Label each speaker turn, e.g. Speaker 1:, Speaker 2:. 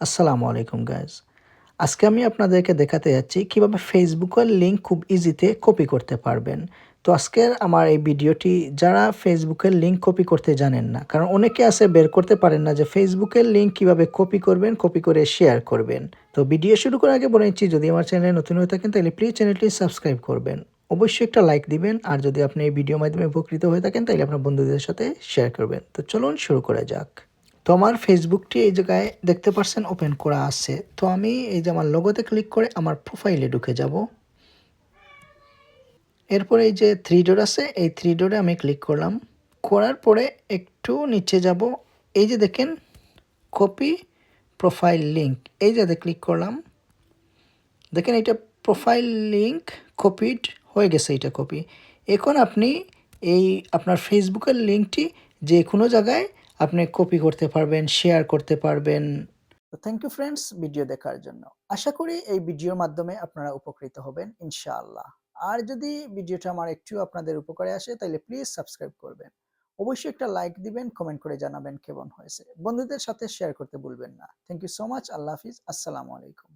Speaker 1: আসসালামু আলাইকুম গাইজ আজকে আমি আপনাদেরকে দেখাতে যাচ্ছি কীভাবে ফেসবুকের লিঙ্ক খুব ইজিতে কপি করতে পারবেন। তো আজকের আমার এই ভিডিওটি যারা ফেসবুকের লিঙ্ক কপি করতে জানেন না, কারণ অনেকে আছে বের করতে পারেন না যে ফেসবুকের লিঙ্ক কীভাবে কপি করবেন কপি করে শেয়ার করবেন। তো ভিডিও শুরু করার আগে বলে নিচ্ছি, যদি আমার চ্যানেলে নতুন হয়ে থাকেন, তাহলে প্লিজ চ্যানেলটি সাবস্ক্রাইব করবেন। অবশ্যই একটা লাইক দিবেন, আর যদি আপনি এই ভিডিও মাধ্যমে উপকৃত হয়ে থাকেন, তাহলে আপনার বন্ধুদের সাথে শেয়ার করবেন। তো চলুন শুরু করা যাক। তো আমার ফেসবুকটি এই জায়গায় দেখতে পাচ্ছেন ওপেন করা আছে। তো আমি এই যে আমার লোগোতে ক্লিক করে আমার প্রোফাইলে ঢুকে যাব। এরপরে এই যে থ্রি ডোর আছে, এই থ্রি ডোরে আমি ক্লিক করলাম। করার পরে একটু নিচে যাব। এই যে দেখেন কপি প্রোফাইল লিঙ্ক এই যে ক্লিক করলাম। দেখেন এটা প্রোফাইল লিঙ্ক কপিড হয়ে গেছে এটা কপি এখন আপনি এই আপনার ফেসবুকের লিঙ্কটি যে কোনো জায়গায় আপনি কপি করতে পারবেন শেয়ার করতে পারবেন। তো থ্যাংক ইউ ফ্রেন্ডস ভিডিও দেখার জন্য। আশা করি এই ভিডিওর মাধ্যমে আপনারা উপকৃত হবেন, ইনশাআল্লাহ। আর যদি ভিডিওটা আমার একটু আপনাদের উপকারে আসে তাহলে প্লিজ সাবস্ক্রাইব করবেন। অবশ্যই একটা লাইক দিবেন কমেন্ট করে জানাবেন কেমন হয়েছে। বন্ধুদের সাথে শেয়ার করতে ভুলবেন না। থ্যাংক ইউ সো মাচ আল্লাহ হাফিজ, আসসালামু আলাইকুম।